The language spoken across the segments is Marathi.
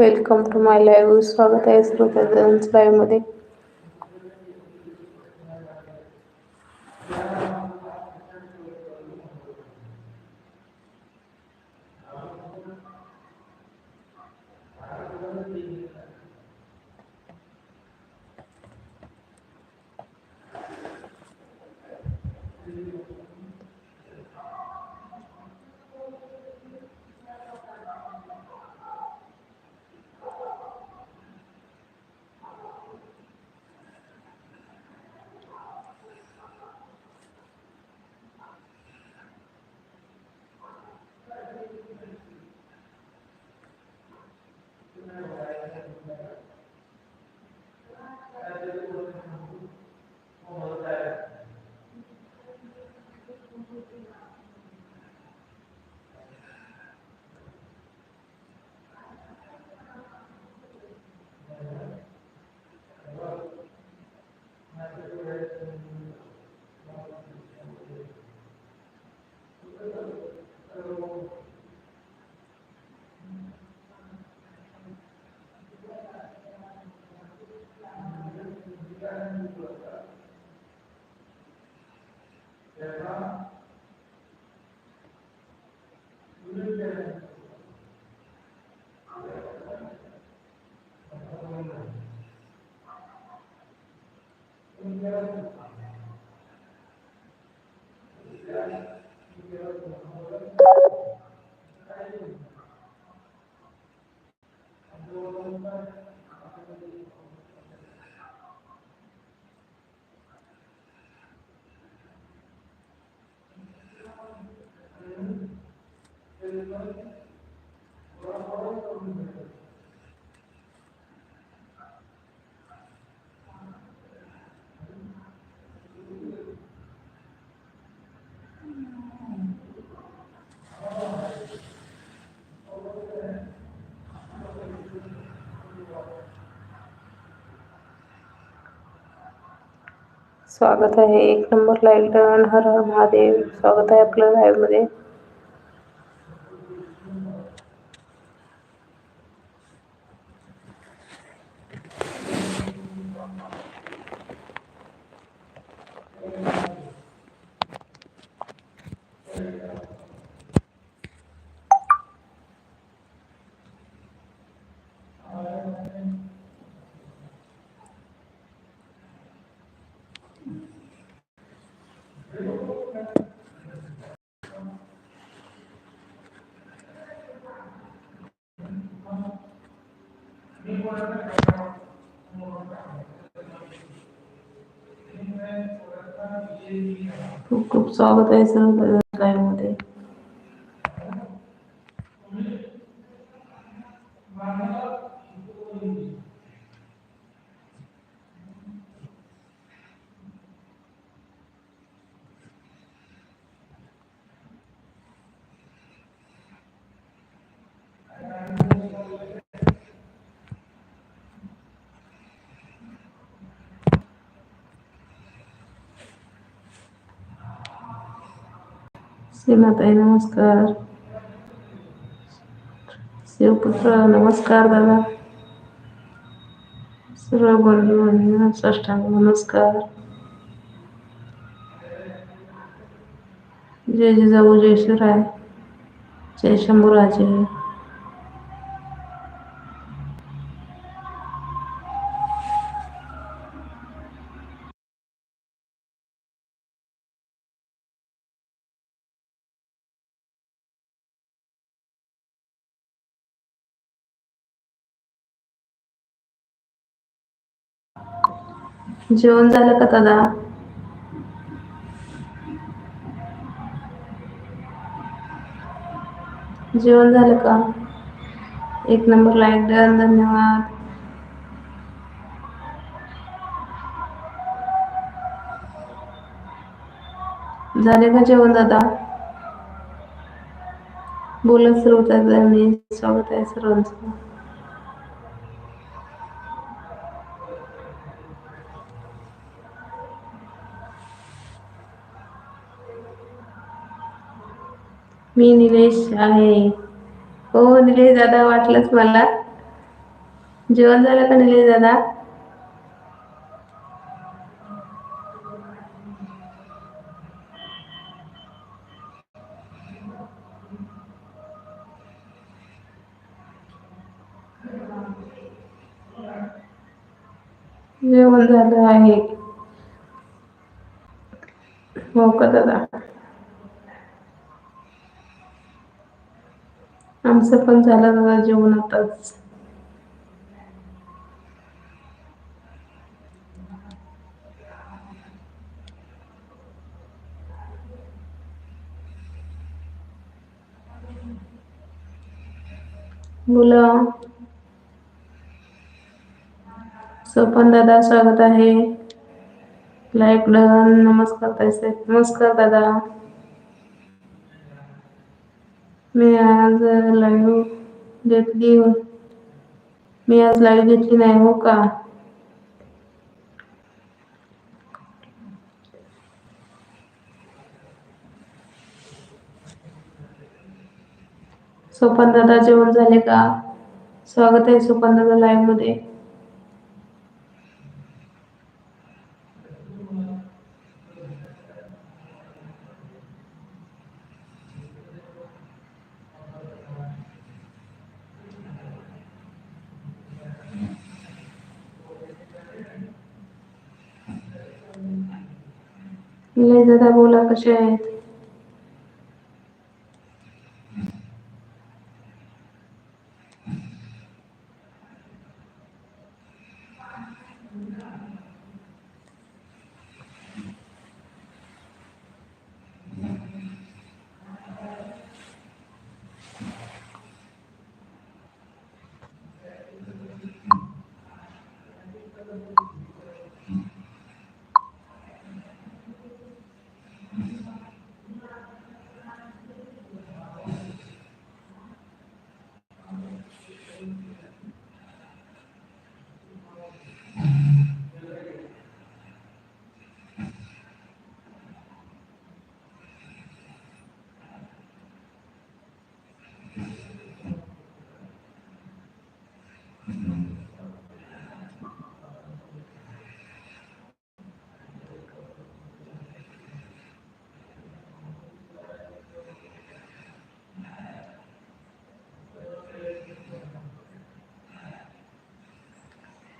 वेलकम टू माय लाईव्ह स्वागत आहे श्रोत्यांचं लाईव्हमध्ये स्वागत आहे. एक नंबर लाईक डन हर हर महादेव. स्वागत आहे आपल्या लाईव्हमध्ये खूप खूप स्वागत आहे सर्व लाईव्हमध्ये सीमाताई नमस्कार शिवपुत्र नमस्कार दादा सर्व बंधू साष्टांग नमस्कार जय जिजाऊ जय शिवराय जय शंभूराजे जेवण झालं का दादा? जेवण झालं का? एक नंबर लाईक डन धन्यवाद. झाले का जेवण दादा? बोलत सर्व मी स्वागत आहे सर्वांचं. मी निलेश आहे. हो निलेश दादा वाटलंच मला. जेवण झालं का निलेश दादा? जेवण झालं आहे. हो का दादा? आमचं पण झालं दादा जेवण आताच. बोला सपन दादा स्वागत आहे. लाईक डन नमस्कार नमस्कार दादा. मी आज लाईव्ह घेतली मी आज लाईव्ह घेतली नाही हो का सोपन दादा जेवण झाले का स्वागत आहे सोपन दादा लाईव्हमध्ये. लय दादा बोला कसे आहेत?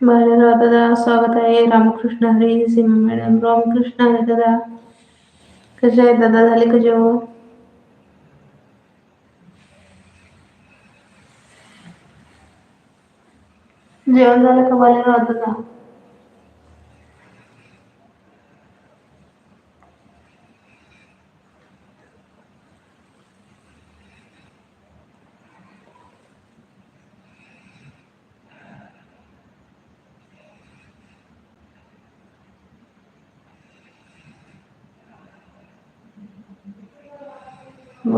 बाळाराव दादा स्वागत आहे. रामकृष्ण हरी सीमा मॅडम. रामकृष्ण हरी दादा. कसे आहेत दादा? झाले का जेवण? जेवण झालं का बाळाराव दादा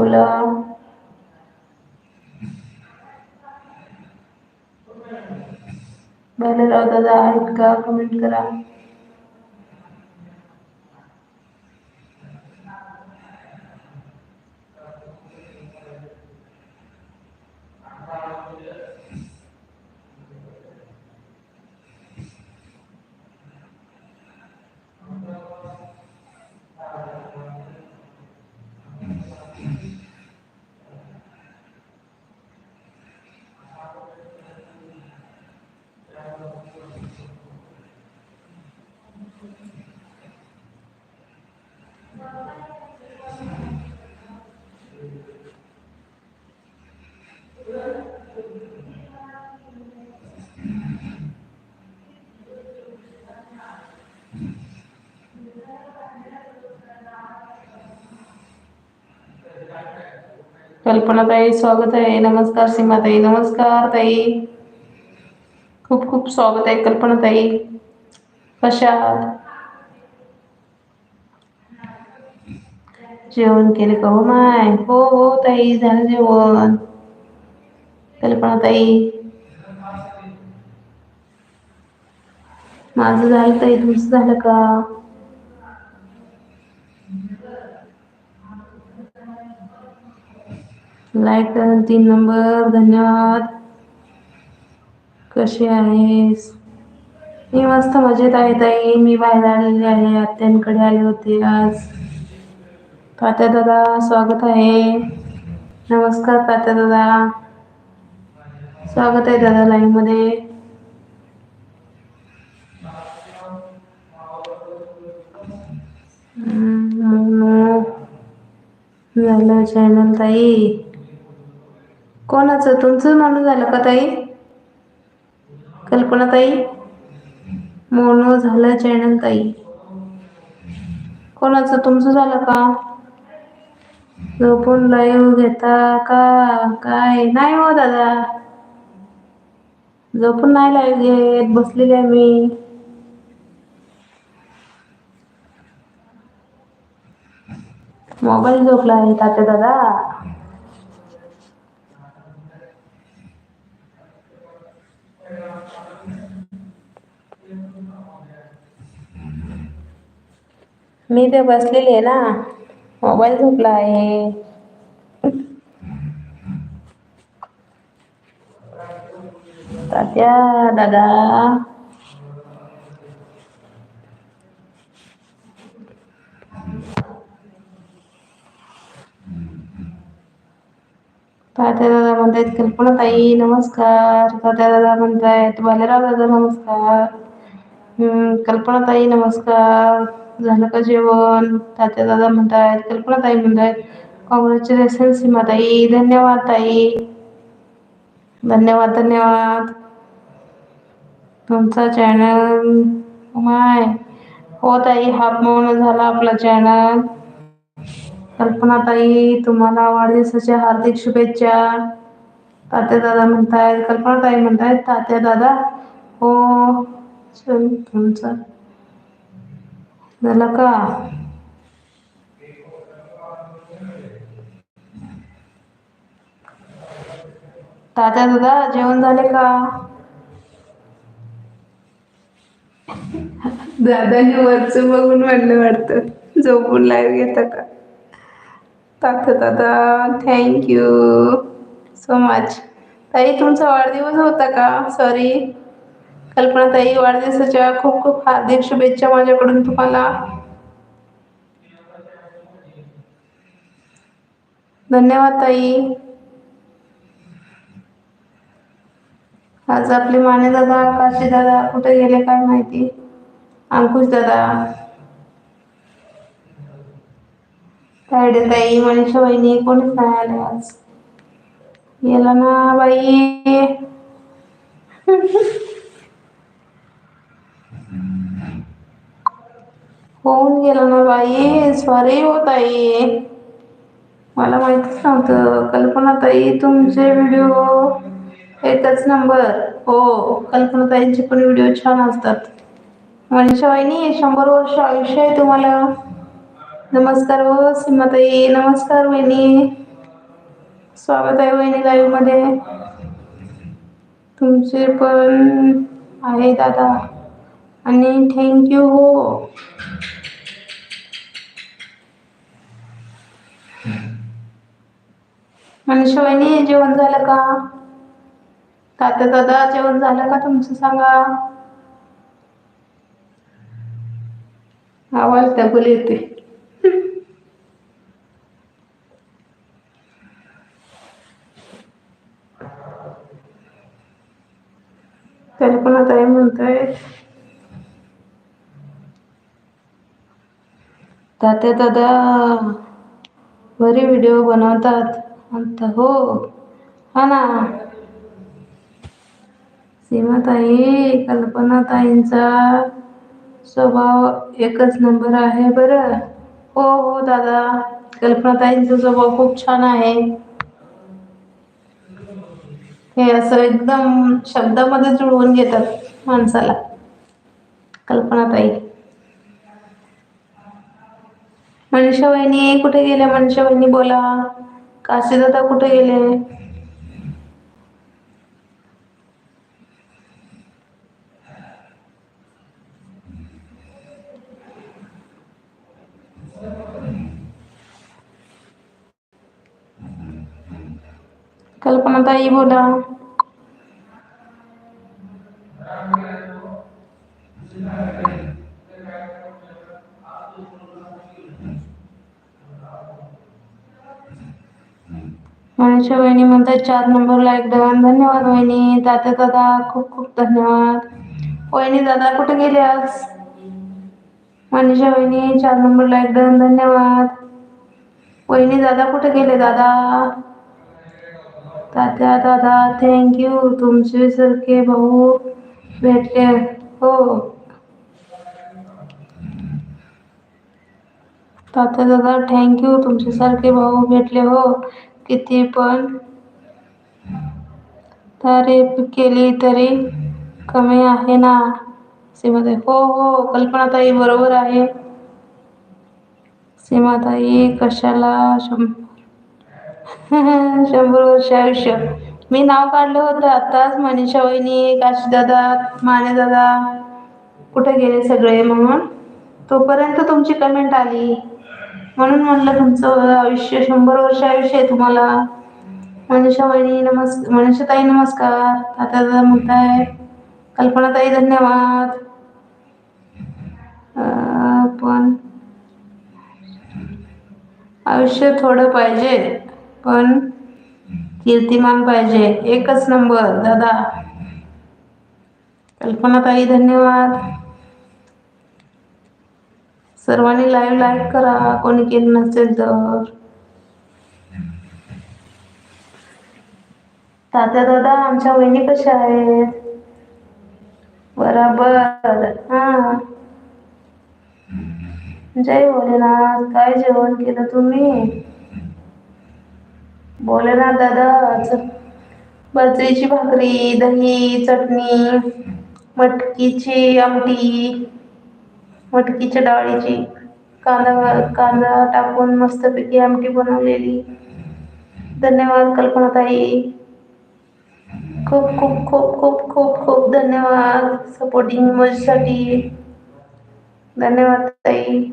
बोला. बाळाराव दादा आहेत का? कमेंट करा. कल्पनाताई स्वागत आहे नमस्कार सीमा ताई नमस्कार ताई. खूप खूप स्वागत आहे कल्पना ताई कशा आहात? जेवण केले का हो माय? हो हो ताई झालं जेवण. कल्पना ताई माझं झालं ताई. तुमचं झालं का? लाईक तीन नंबर धन्यवाद. कशी आहेस? मी मस्त मजेत आहे ताई. मी बाहेर आलेली आहे. आत्यांकडे आले होते आज. तात्या दादा स्वागत आहे. नमस्कार तात्या दादा. स्वागत आहे दादा लाईनमध्ये झालं चॅनल ताई. कोणाचं? तुमचं म्हणून झालं का ताई? कल्पना ताई? मोनो झालं चॅनल ताई. कोणाचं? तुमचं झालं का? झोपून लाईव्ह घेता का? काय? नाही हो दादा. झोपून नाही लाईव्ह घेत. बसलेली आहे मी. मोबाईल झोपला आहे तात्या दादा. मी ते बसलेली आहे ना. मोबाईल झोपला आहे. तात्या दादा. तात्या दादा म्हणतायत कल्पना ताई नमस्कार. तात्या दादा म्हणतायत बालेराव दादा नमस्कार. कल्पना ताई नमस्कार. झालं का जेवण? तात्या दादा म्हणतायत कल्पना ताई म्हणतायत कॉंग्रॅच्युलेशन सीमाताई. धन्यवाद ताई. धन्यवाद धन्यवाद. तुमचा चॅनल माय. हो ताई हाफ म्हणून झाला आपला चॅनल कल्पना ताई तुम्हाला वाढदिवसाच्या हार्दिक शुभेच्छा. तात्या दादा म्हणतायत कल्पना ताई म्हणतायत तात्या दादा हो चल तुमचा झालं का? तात्या दादा जेवण झाले का? दादाने वरचं बघून म्हणलं वाटतं झोपून लाईव्ह घेता का? तात्या दादा थँक्यू सो मच ताई तुमचा वाढदिवस होता का? सॉरी कल्पना ताई वाढदिवसाच्या खूप खूप हार्दिक शुभेच्छा माझ्याकडून तुम्हाला. धन्यवाद ताई. आज आपले माने दादा काशी दादा कुठे गेले काय माहिती? अंकुश दादा ताई मनीषा वहिनी कोणीच नाही आले आज. गेला ना बाई. होऊन गेला ना बाई. सॉरी हो ताई. मला माहितीच नव्हतं. कल्पना ताई तुमचे व्हिडिओ एकच नंबर. हो कल्पना ताईंचे पण व्हिडिओ छान असतात. मनीषा वाहिनी शंभर वर्ष आयुष्य आहे तुम्हाला. नमस्कार हो सीमाताई. नमस्कार वहिनी. स्वागत आहे वहिनी लाईव्हमध्ये. तुमचे पण आहे दादा. आणि थँक्यू हो. मनुष्य वहिनी जेवण झालं का? तात्या दादा जेवण झालं का तुमचं सांगा? आवाज डबल येते कल्पना ताई म्हणतायत तात्या दादा बरे व्हिडिओ बनवतात. आता हो. हा ना. सीमाताई कल्पनाताईंचा स्वभाव एकच नंबर आहे बरं. हो हो दादा. कल्पनाताईंचा स्वभाव खूप छान आहे. हे असं एकदम शब्दामध्ये जुळवून घेतात माणसाला. कल्पनाताई मनीषा वहिनी कुठे गेल्या? मनीषा वहिनी बोला. काशीदादा कुठे गेले? कल्पनाताई बोला मनुष्य वहिनी म्हणतात चार नंबरला डन धन्यवाद वहिनी दादा दादा खूप खूप धन्यवाद वहिनी दादा कुठे गेले आज मनीषा वहिनी चार नंबरला डन धन्यवाद वहिनी दादा कुठे गेले दादा तात्या दादा थँक्यू तुमचे सारखे भाऊ भेटले. हो. तात्या दादा थँक्यू तुमच्यासारखे भाऊ भेटले हो. किती पण तारीफ केली तरी कमी आहे ना? सीमाताई हो हो. कल्पनाताई बरोबर आहे. सीमाताई कशाला शंभर शंभर वर्ष आयुष्य. मी नाव काढलं होतं आताच मनीषा वहिनी काशीदादा मानेदादा कुठे गेले सगळे म्हणून? तोपर्यंत तुमची कमेंट आली. म्हणून म्हणलं तुमचं आयुष्य शंभर वर्ष आयुष्य आहे तुम्हाला. मनीषा वहिनी नमस् मनीषाताई नमस्कार. आता दादा म्हणताय कल्पनाताई धन्यवाद. पण आयुष्य थोडं पाहिजे. पण कीर्तिमान पाहिजे. एकच नंबर दादा. कल्पनाताई धन्यवाद. सर्वांनी लाईव्ह लाईक करा. कोणी केलं नसेल तर. तात्या दादा आमच्या वहिनी कशा आहेत? बराबर. हा. जय भोलेनाथ. काय जेवण केलं तुम्ही? भोलेनाथ दादा च- बाजरीची भाकरी दही चटणी मटकीची आमटी मटकीच्या डाळीची. कांदा कांदा टाकून मस्तपैकी आमटी बनवलेली. धन्यवाद कल्पनाताई. खूप खूप खूप खूप खूप खूप धन्यवाद. सपोर्टिंग माझ्यासाठी धन्यवाद ताई.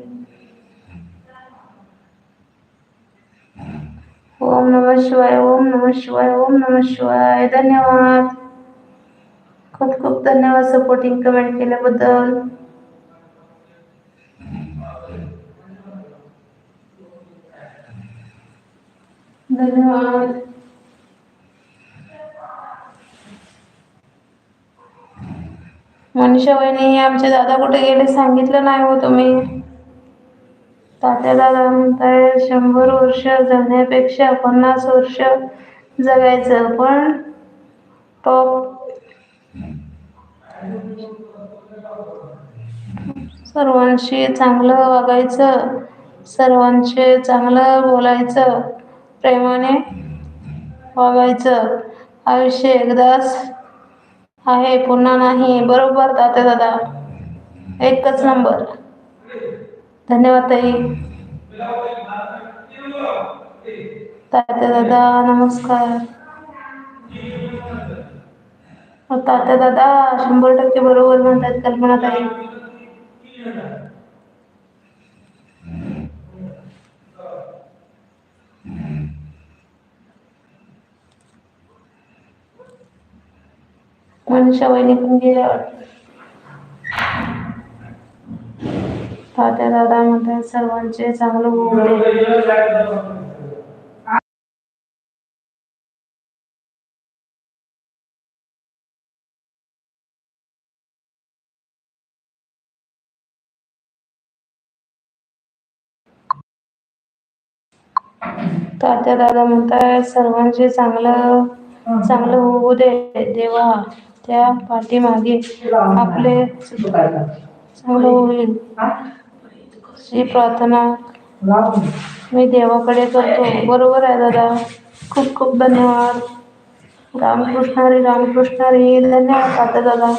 ओम नमः शिवाय, ओम नमः शिवाय, ओम नमः शिवाय. धन्यवाद. खूप खूप धन्यवाद सपोर्टिंग कमेंट केल्याबद्दल. धन्यवाद. मनीषा वहिनी, आमचे दादा कुठे गेले सांगितलं नाही हो तुम्ही? तात्या दादा म्हणताय शंभर वर्ष जगण्यापेक्षा पन्नास वर्ष जगायचं पण टॉप सर्वांशी चांगलं वागायचं सर्वांशी चांगलं बोलायचं प्रेमाने वागायचं. आयुष्य एकदाच आहे पुन्हा नाही. बरोबर तात्या दादा? एकच नंबर. धन्यवाद ताई. तात्या दादा नमस्कार. हो, तात्या दादा शंभर टक्के बरोबर म्हणतात कल्पना ताई. मनीषा वहिनी पण गेल्या वाटत तात्या दादा म्हणतात सर्वांचे चांगलं होऊ दे. तात्या दादा म्हणतात सर्वांचे चांगलं चांगलं होऊ दे. देवा त्या पाठीमागे आपले चांगलं होईल. ही प्रार्थना मी देवाकडे करतो. बरोबर आहे दादा. खूप खूप धन्यवाद. रामकृष्ण हरी रामकृष्ण हरी. धन्यवाद आता दादा.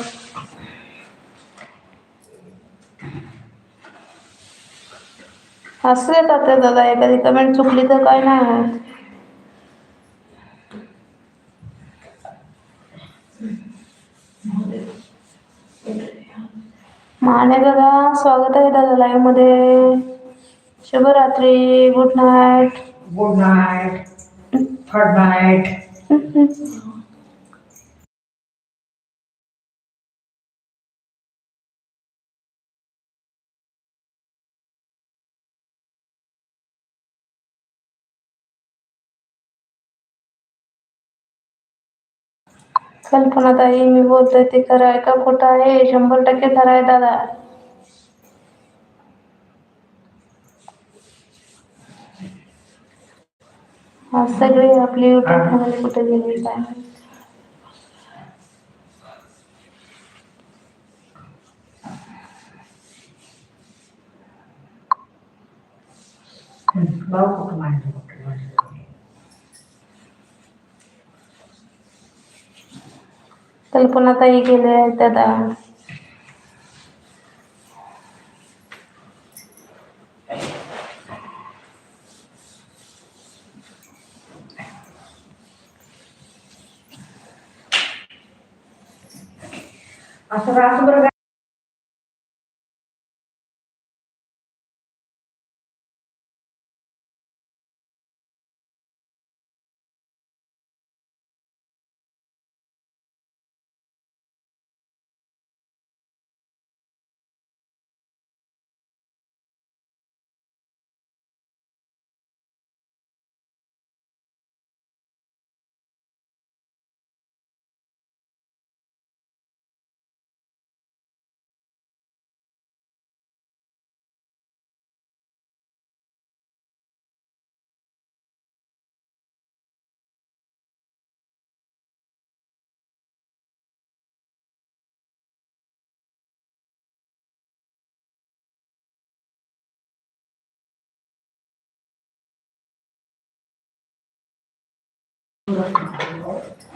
असं दे तात्या दादा. एखादी कमेंट चुकली तर काय नाही. माने दादा स्वागत आहे दादा लाईव्हमध्ये शुभरात्री good night Good night. Good night. कल्पना ताई मी बोलतोय ते खरं आहे का खोटं आहे? शंभर टक्के खरं आहे दादा. आज सगळी आपली युट्यूब फॅमिली कुठे गेली काय माहीत. भाऊ कुठं मांडलं कुठं मांडलं कल्पना ताई गेले आहेत दादा.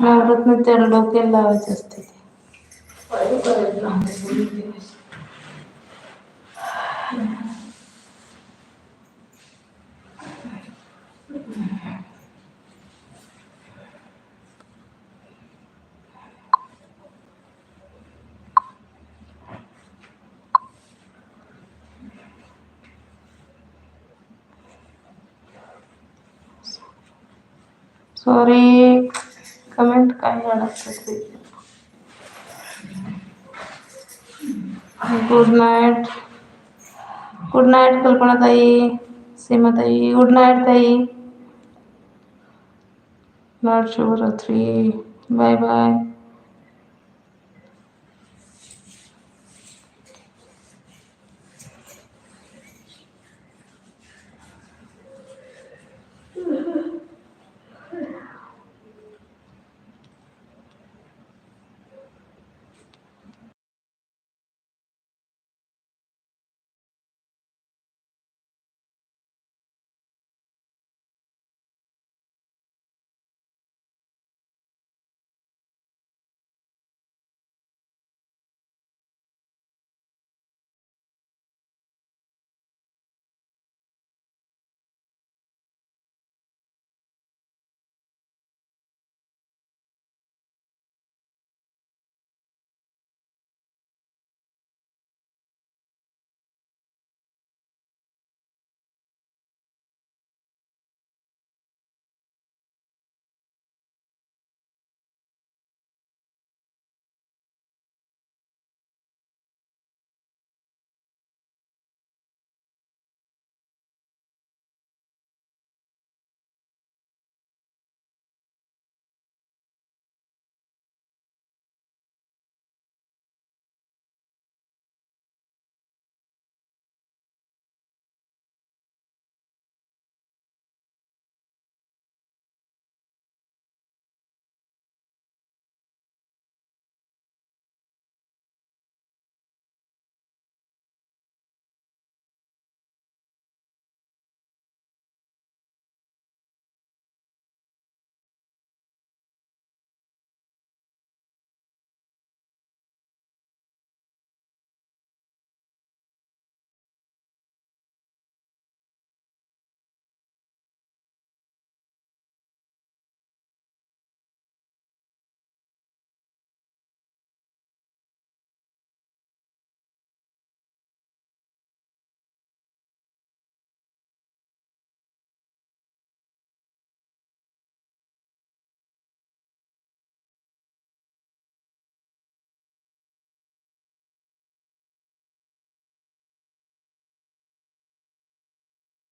नवरत्न त्याला डोक्याला लावायचे असते. ते सॉरी कमेंट काय अडकतात good night good night Kalpana ताई सीमा ताई गुड नाईट ताई नाईट शुभरात्री बाय बाय